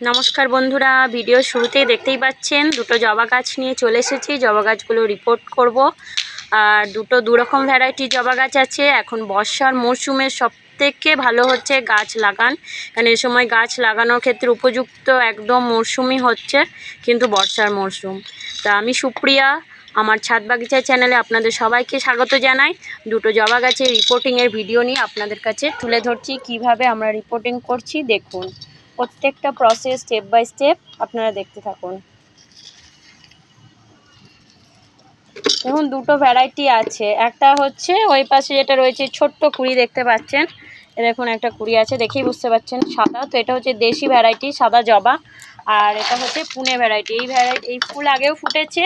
নমস্কার বন্ধুরা, ভিডিও শুরুতেই দেখতেই পাচ্ছেন, দুটো জবা গাছ নিয়ে চলে এসেছি, জবা গাছগুলো রিপোর্ট করব। আর দুটো দুরকম ভ্যারাইটি জবা গাছ আছে, এখন বর্ষার মরশুমে সব থেকে ভালো হচ্ছে গাছ লাগান। কারণ এই সময় গাছ লাগানোর ক্ষেত্রে উপযুক্ত একদম মরশুমই হচ্ছে, কিন্তু বর্ষার মরশুম তা আমি সুপ্রিয়া, আমার ছাদ বাগিচা চ্যানেলে আপনাদের সবাইকে স্বাগত জানাই। দুটো জবা গাছের রিপোর্টিংয়ের ভিডিও নিয়ে আপনাদের কাছে তুলে ধরছি, কীভাবে আমরা রিপোর্টিং করছি, দেখুন। প্রত্যেকটা প্রসেস স্টেপ বাই স্টেপ আপনারা দেখতে থাকুন। দেখুন, দুটো ভ্যারাইটি আছে। একটা হচ্ছে ওই পাশে যেটা রয়েছে ছোট্ট কুড়ি দেখতে পাচ্ছেন। এ দেখুন, একটা কুড়ি আছে, দেখেই বুঝতে পারছেন। সাদা, তো এটা হচ্ছে দেশি ভ্যারাইটি সাদা জবা। আর এটা হচ্ছে পুনে ভ্যারাইটি এই ভ্যারাইটি এই ফুল আগেও ফুটেছে,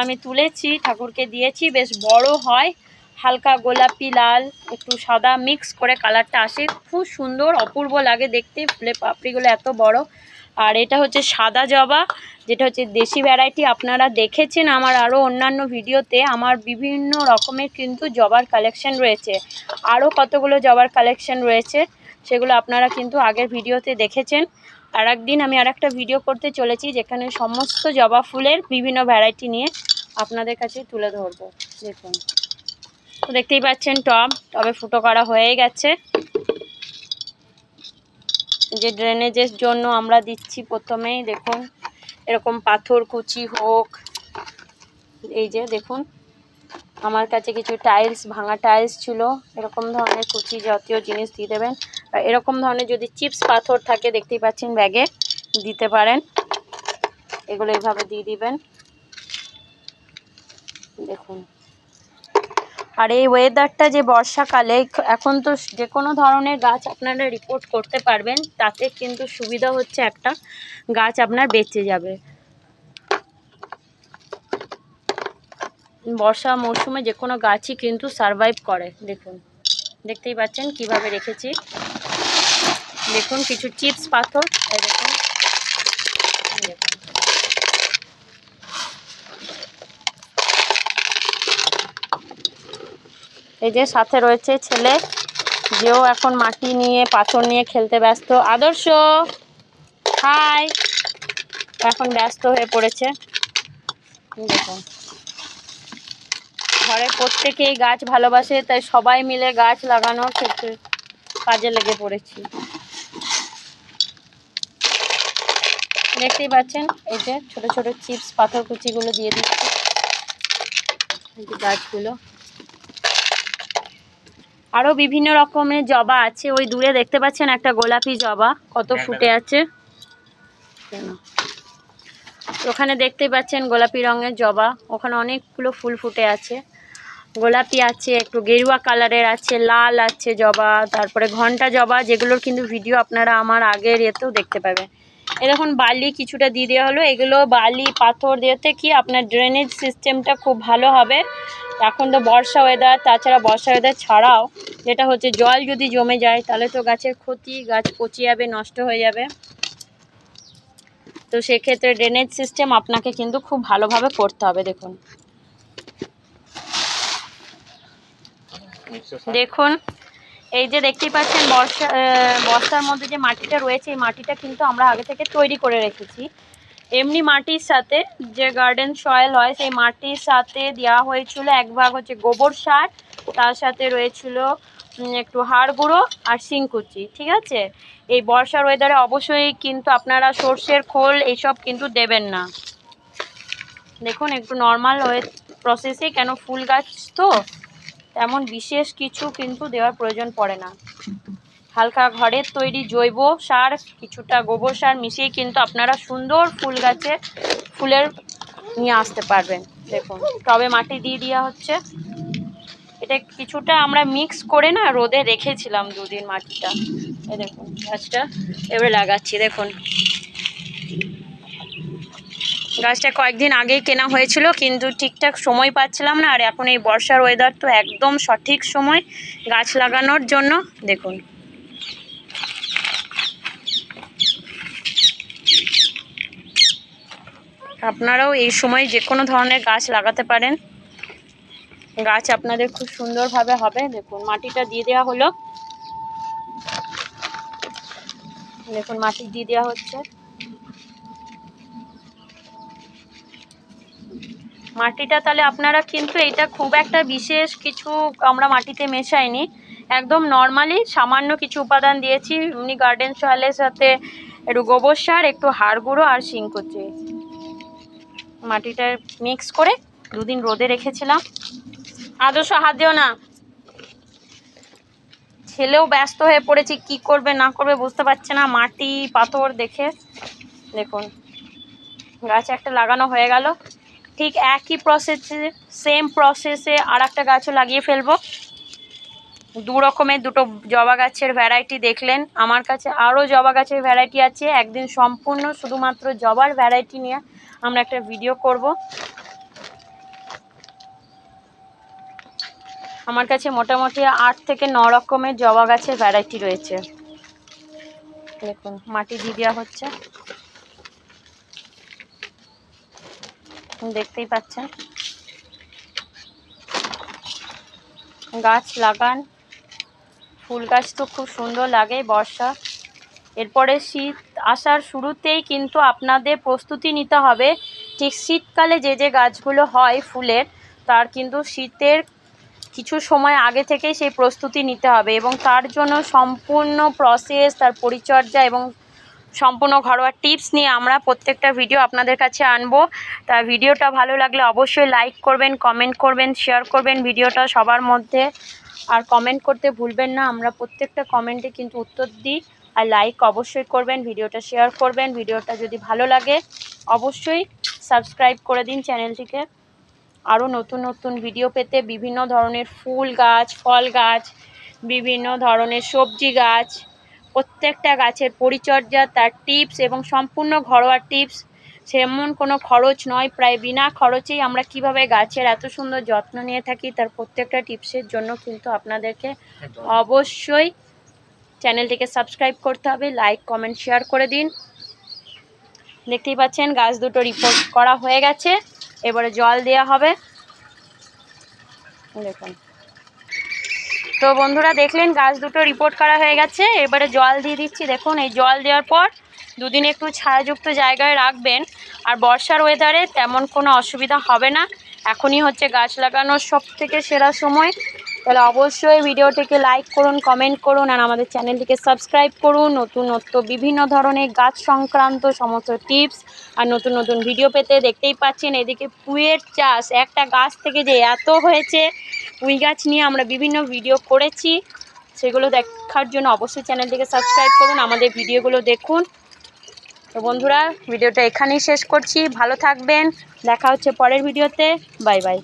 আমি তুলেছি, ঠাকুরকে দিয়েছি, বেশ বড় হয়। হালকা গোলাপি, লাল, একটু সাদা মিক্স করে কালারটা আসে। খুব সুন্দর, অপূর্ব লাগে দেখতে। ফুলের পাপড়িগুলো এত বড়। আর এটা হচ্ছে সাদা জবা, যেটা হচ্ছে দেশি ভ্যারাইটি আপনারা দেখেছেন আমার আরও অন্যান্য ভিডিওতে আমার বিভিন্ন রকমের কিন্তু জবার কালেকশন রয়েছে। আরও কতগুলো জবার কালেকশন রয়েছে, সেগুলো আপনারা কিন্তু আগের ভিডিওতে দেখেছেন। আর একদিন আমি আর একটা ভিডিও করতে চলেছি, যেখানে সমস্ত জবা ফুলের বিভিন্ন ভ্যারাইটি নিয়ে আপনাদের কাছে তুলে ধরবো। দেখুন। তো দেখতেই পাচ্ছেন টব। টবে ফুটো করা হয়ে গেছে। যে ড্রেনেজের জন্য আমরা দিচ্ছি প্রথমেই, দেখুন, এরকম পাথর কুচি হোক। এই যে, দেখুন, আমার কাছে কিছু টাইলস ভাঙা টাইলস ছিল। এরকম ধরনের কুচি জাতীয় জিনিস দিয়ে দেবেন। এরকম ধরনের যদি চিপস পাথর থাকে, দেখতেই পাচ্ছেন ব্যাগে দিতে পারেন। এগুলো এইভাবে দিয়ে দিবেন। দেখুন আর এই ওয়েদারটা যে বর্ষাকালে, এখন তো যে কোনো ধরনের গাছ আপনারা রিপোর্ট করতে পারবেন, তাতে কিন্তু সুবিধা হচ্ছে একটা গাছ আপনার বেঁচে যাবে। বর্ষা মরশুমে যে কোনো গাছই কিন্তু সারভাইভ করে, দেখুন। দেখতেই পাচ্ছেন কীভাবে রেখেছি। দেখুন, কিছু চিপস পাথর এই দেখুন দেখুন এই যে সাথে রয়েছে ছেলে, যেও এখন মাটি নিয়ে, পাথর নিয়ে খেলতে ব্যস্ত। আদর্শ, হাই। এখন ব্যস্ত হয়ে পড়েছে। দেখুন। ঘরে প্রত্যেকেই গাছ ভালোবাসে, তাই সবাই মিলে গাছ লাগানোর ক্ষেত্রে কাজে লেগে পড়েছি। দেখতেই পাচ্ছেন, এই যে ছোট ছোট চিপস পাথর কুচিগুলো দিয়ে দিচ্ছি। গাছগুলো। আরও বিভিন্ন রকমের জবা আছে। ওই দূরে দেখতে পাচ্ছেন একটা গোলাপি জবা। কত ফুটে আছে। ওখানে দেখতে পাচ্ছেন গোলাপি রঙের জবা। ওখানে অনেকগুলো ফুল ফুটে আছে। গোলাপি আছে একটু গেরুয়া কালারের আছে লাল আছে জবা তারপরে ঘণ্টা জবা যেগুলোর কিন্তু ভিডিও আপনারা আমার আগের ইয়েতেও দেখতে পাবেন। এ দেখুন বালি কিছুটা দিয়ে দেওয়া হলো। এগুলো বালি পাথর দিয়েতে কি আপনার ড্রেনেজ সিস্টেমটা খুব ভালো হবে। এখন তো বর্ষা ওয়েদার তাছাড়া বর্ষা ওয়েদার ছাড়াও যেটা হচ্ছে জল যদি জমে যায় তাহলে তো গাছের ক্ষতি গাছ পচে যাবে নষ্ট হয়ে যাবে। তো সেক্ষেত্রে ড্রেনেজ সিস্টেম আপনাকে কিন্তু খুব ভালোভাবে করতে হবে দেখুন। দেখুন এই যে দেখতেই পাচ্ছেন, বর্ষা বর্ষার মধ্যে যে মাটিটা রয়েছে, এই মাটিটা কিন্তু আমরা আগে থেকে তৈরি করে রেখেছি। এমনি মাটির সাথে যে গার্ডেন সয়েল হয়, সেই মাটির সাথে দেওয়া হয়েছিল এক ভাগ হচ্ছে গোবর সার, তার সাথে রয়েছিল একটু হাড় গুঁড়ো আর শিংকুচি, ঠিক আছে? এই বর্ষার ওয়েদারে অবশ্যই কিন্তু আপনারা সর্ষের খোল এইসব কিন্তু দেবেন না। দেখুন, একটু নর্মাল প্রসেসে কেন ফুল গাছ তো? তেমন বিশেষ কিছু কিন্তু দেওয়ার প্রয়োজন পড়ে না। হালকা ঘরের তৈরি জৈব সার, কিছুটা গোবর সার মিশিয়ে কিন্তু আপনারা সুন্দর ফুল গাছে ফুলের নিয়ে আসতে পারবেন। দেখুন, টবে মাটি দিয়ে দেওয়া হচ্ছে। এটা কিছুটা আমরা মিক্স করে না, রোদে রেখেছিলাম দুদিন মাটিটা। এই দেখুন, গাছটা এবারে লাগাচ্ছি। দেখুন গাছটা কয়েকদিন আগেই কেনা হয়েছিল, কিন্তু ঠিকঠাক সময় পাচ্ছিলাম না, আর এখন এই বর্ষার ওয়েদার তো একদম সঠিক সময় গাছ লাগানোর জন্য, দেখুন। আপনারাও এই সময় যে কোনো ধরনের গাছ লাগাতে পারেন। গাছ আপনাদের খুব সুন্দরভাবে হবে, দেখুন, মাটিটা দিয়ে দেওয়া হলো। দেখুন, মাটি দিয়ে দেওয়া হচ্ছে। মাটিটা তাহলে আপনারা কিন্তু এটা খুব একটা বিশেষ কিছু আমরা মাটিতে মেশাইনি। একদম নর্মালি সামান্য কিছু উপাদান দিয়েছি। এমনি গার্ডেন সয়েলের সাথে একটু গোবর সার, একটু হাড় গুঁড়ো আর শিংকুচি মাটিটা মিক্স করে দুদিন রোদে রেখেছিলাম। আদর্শ হাত দিও না। ছেলেও ব্যস্ত হয়ে পড়েছে, কি করবে, না করবে বুঝতে পারছে না। মাটি পাথর দেখে, দেখুন। গাছ একটা লাগানো হয়ে গেল। ঠিক একই প্রসেসে সেম প্রসেসে আর একটা গাছও লাগিয়ে ফেলব। দু রকমের দুটো জবা গাছের ভ্যারাইটি দেখলেন। আমার কাছে আরও জবা গাছের ভ্যারাইটি আছে। একদিন সম্পূর্ণ শুধুমাত্র জবার ভ্যারাইটি নিয়ে আমরা একটা ভিডিও করব। আমার কাছে মোটামুটি আট থেকে ন রকমের জবা গাছের ভ্যারাইটি রয়েছে। দেখুন, মাটি দিয়ে দেওয়া হচ্ছে। দেখতেই পাচ্ছেন। গাছ লাগান। ফুল গাছ তো খুব সুন্দর লাগে বর্ষা। এরপরে শীত আসার শুরুতেই কিন্তু আপনাদের প্রস্তুতি নিতে হবে। ঠিক শীতকালে যে যে গাছগুলো হয় ফুলের, তার কিন্তু শীতের কিছু সময় আগে থেকেই সেই প্রস্তুতি নিতে হবে এবং তার জন্য সম্পূর্ণ প্রসেস তার পরিচর্যা এবং সম্পূর্ণ ঘরোয়া টিপস নিয়ে আমরা প্রত্যেকটা ভিডিও আপনাদের কাছে আনব। তা ভিডিওটা ভালো লাগলে অবশ্যই লাইক করবেন কমেন্ট করবেন শেয়ার করবেন ভিডিওটা সবার মধ্যে। আর কমেন্ট করতে ভুলবেন না, আমরা প্রত্যেকটা কমেন্টে কিন্তু উত্তর দিই। আর লাইক অবশ্যই করবেন ভিডিওটা শেয়ার করবেন ভিডিওটা যদি ভালো লাগে, অবশ্যই সাবস্ক্রাইব করে দিন চ্যানেলটিকে আরও নতুন নতুন ভিডিও পেতে বিভিন্ন ধরনের ফুল গাছ, ফল গাছ, বিভিন্ন ধরনের সবজি গাছ প্রত্যেকটা গাছের পরিচর্যা তার টিপস এবং সম্পূর্ণ ঘরোয়া টিপস সেমন কোনো খরচ নয়। প্রায় বিনা খরচেই আমরা কীভাবে গাছের এত সুন্দর যত্ন নিয়ে থাকি তার প্রত্যেকটা টিপসের জন্য কিন্তু আপনাদেরকে অবশ্যই চ্যানেলটিকে সাবস্ক্রাইব করতে হবে লাইক কমেন্ট শেয়ার করে দিন। দেখতেই পাচ্ছেন গাছ দুটো রিপোর্ট করা হয়ে গেছে। এবারে জল দেওয়া হবে। দেখুন। তো বন্ধুরা দেখলেন, গাছ দুটো রিপোর্ট করা হয়ে গেছে। এবারে জল দিয়ে দিচ্ছি। দেখুন, এই জল দেওয়ার পর দুদিন একটু ছায়াযুক্ত জায়গায় রাখবেন। আর বর্ষার ওয়েদারে তেমন কোনো অসুবিধা হবে না। এখনই হচ্ছে গাছ লাগানোর সব থেকে সেরা সময়। তাহলে অবশ্যই ভিডিওটিকে লাইক করুন কমেন্ট করুন, আর আমাদের চ্যানেলটিকে সাবস্ক্রাইব করুন। নতুনত্ব বিভিন্ন ধরনের গাছ সংক্রান্ত সমস্ত টিপস আর নতুন নতুন ভিডিও পেতে দেখতেই পাচ্ছেন। এদিকে পুঁইয়ের চাষ, একটা গাছ থেকে যে এত হয়েছে পুঁই গাছ নিয়ে আমরা বিভিন্ন ভিডিও করেছি। সেগুলো দেখার জন্য অবশ্যই চ্যানেলটিকে সাবস্ক্রাইব করুন, আমাদের ভিডিওগুলো দেখুন। তো বন্ধুরা, ভিডিওটা এখানেই শেষ করছি। ভালো থাকবেন। দেখা হচ্ছে পরের ভিডিওতে। Bye bye.